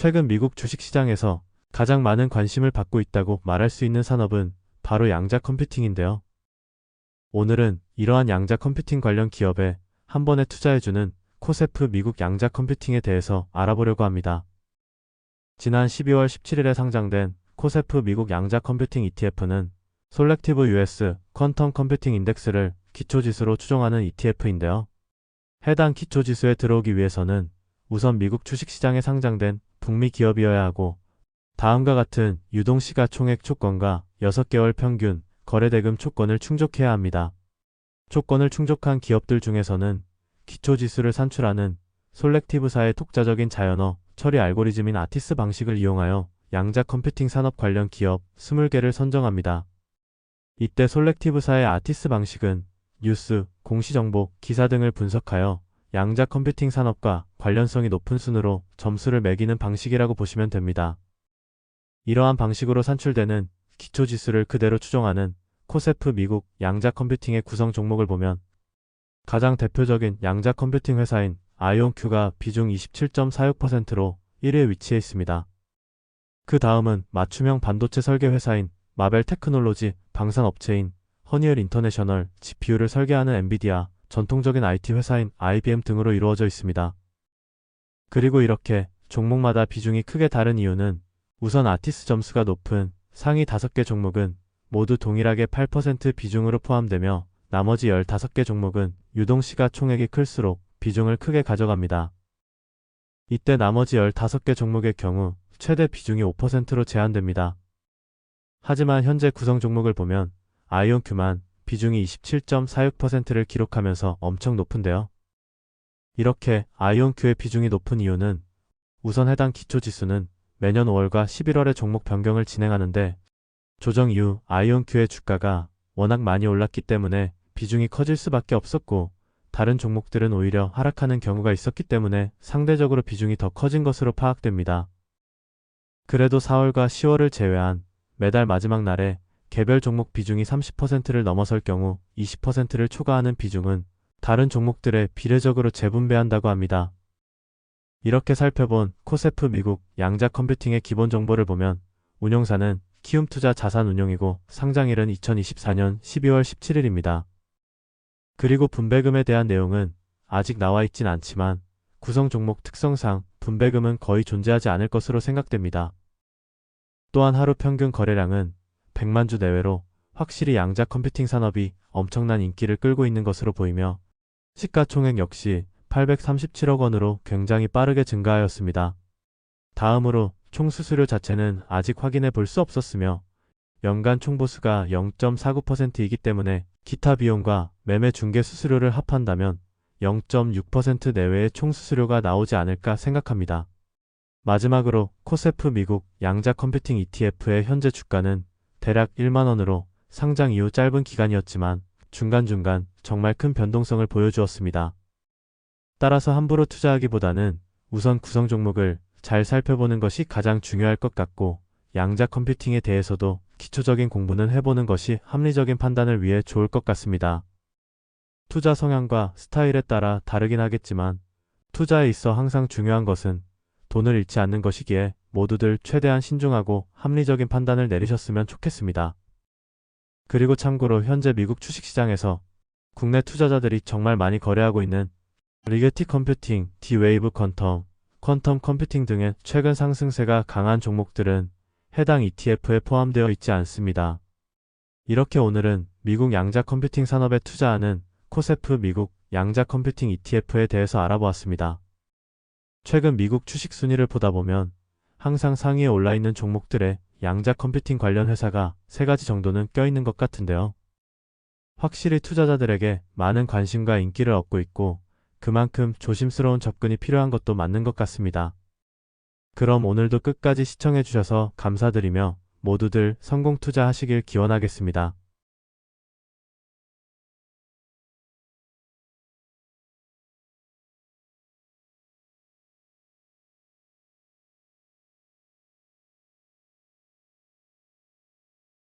최근 미국 주식시장에서 가장 많은 관심을 받고 있다고 말할 수 있는 산업은 바로 양자 컴퓨팅인데요. 오늘은 이러한 양자 컴퓨팅 관련 기업에 한 번에 투자해주는 코세프 미국 양자 컴퓨팅에 대해서 알아보려고 합니다. 지난 12월 17일에 상장된 코세프 미국 양자 컴퓨팅 ETF는 솔렉티브 US 퀀텀 컴퓨팅 인덱스를 기초지수로 추종하는 ETF인데요. 해당 기초지수에 들어오기 위해서는 우선 미국 주식시장에 상장된 북미 기업이어야 하고 다음과 같은 유동시가 총액 조건과 6개월 평균 거래대금 조건을 충족해야 합니다. 조건을 충족한 기업들 중에서는 기초지수를 산출하는 솔렉티브사의 독자적인 자연어 처리 알고리즘인 아티스 방식을 이용하여 양자 컴퓨팅 산업 관련 기업 20개를 선정합니다. 이때 솔렉티브사의 아티스 방식은 뉴스, 공시정보, 기사 등을 분석하여 양자 컴퓨팅 산업과 관련성이 높은 순으로 점수를 매기는 방식이라고 보시면 됩니다. 이러한 방식으로 산출되는 기초지수를 그대로 추종하는 코세프 미국 양자 컴퓨팅의 구성 종목을 보면 가장 대표적인 양자 컴퓨팅 회사인 아이온큐가 비중 27.46%로 1위에 위치해 있습니다. 그 다음은 맞춤형 반도체 설계 회사인 마벨 테크놀로지, 방산 업체인 허니얼 인터내셔널, GPU를 설계하는 엔비디아, 전통적인 IT 회사인 IBM 등으로 이루어져 있습니다. 그리고 이렇게 종목마다 비중이 크게 다른 이유는 우선 아티스 점수가 높은 상위 5개 종목은 모두 동일하게 8% 비중으로 포함되며 나머지 15개 종목은 유동시가 총액이 클수록 비중을 크게 가져갑니다. 이때 나머지 15개 종목의 경우 최대 비중이 5%로 제한됩니다. 하지만 현재 구성 종목을 보면 아이온큐만 비중이 27.46%를 기록하면서 엄청 높은데요. 이렇게 아이온큐의 비중이 높은 이유는 우선 해당 기초지수는 매년 5월과 11월에 종목 변경을 진행하는데 조정 이후 아이온큐의 주가가 워낙 많이 올랐기 때문에 비중이 커질 수밖에 없었고 다른 종목들은 오히려 하락하는 경우가 있었기 때문에 상대적으로 비중이 더 커진 것으로 파악됩니다. 그래도 4월과 10월을 제외한 매달 마지막 날에 개별 종목 비중이 30%를 넘어설 경우 20%를 초과하는 비중은 다른 종목들에 비례적으로 재분배한다고 합니다. 이렇게 살펴본 코세프 미국 양자 컴퓨팅의 기본 정보를 보면 운용사는 키움투자 자산운용이고 상장일은 2024년 12월 17일입니다. 그리고 분배금에 대한 내용은 아직 나와 있진 않지만 구성 종목 특성상 분배금은 거의 존재하지 않을 것으로 생각됩니다. 또한 하루 평균 거래량은 100만 주 내외로 확실히 양자 컴퓨팅 산업이 엄청난 인기를 끌고 있는 것으로 보이며 시가총액 역시 837억 원으로 굉장히 빠르게 증가하였습니다. 다음으로 총 수수료 자체는 아직 확인해 볼 수 없었으며 연간 총보수가 0.49%이기 때문에 기타 비용과 매매 중개 수수료를 합한다면 0.6% 내외의 총 수수료가 나오지 않을까 생각합니다. 마지막으로 코세프 미국 양자 컴퓨팅 ETF의 현재 주가는 대략 1만원으로 상장 이후 짧은 기간이었지만 중간중간 정말 큰 변동성을 보여주었습니다. 따라서 함부로 투자하기보다는 우선 구성 종목을 잘 살펴보는 것이 가장 중요할 것 같고 양자 컴퓨팅에 대해서도 기초적인 공부는 해보는 것이 합리적인 판단을 위해 좋을 것 같습니다. 투자 성향과 스타일에 따라 다르긴 하겠지만 투자에 있어 항상 중요한 것은 돈을 잃지 않는 것이기에 모두들 최대한 신중하고 합리적인 판단을 내리셨으면 좋겠습니다. 그리고 참고로 현재 미국 주식시장에서 국내 투자자들이 정말 많이 거래하고 있는 리게티 컴퓨팅, 디웨이브 퀀텀, 퀀텀 컴퓨팅 등의 최근 상승세가 강한 종목들은 해당 ETF에 포함되어 있지 않습니다. 이렇게 오늘은 미국 양자 컴퓨팅 산업에 투자하는 코세프 미국 양자 컴퓨팅 ETF에 대해서 알아보았습니다. 최근 미국 주식 순위를 보다 보면 항상 상위에 올라 있는 종목들의 양자 컴퓨팅 관련 회사가 세 가지 정도는 껴있는 것 같은데요. 확실히 투자자들에게 많은 관심과 인기를 얻고 있고 그만큼 조심스러운 접근이 필요한 것도 맞는 것 같습니다. 그럼 오늘도 끝까지 시청해주셔서 감사드리며 모두들 성공 투자하시길 기원하겠습니다.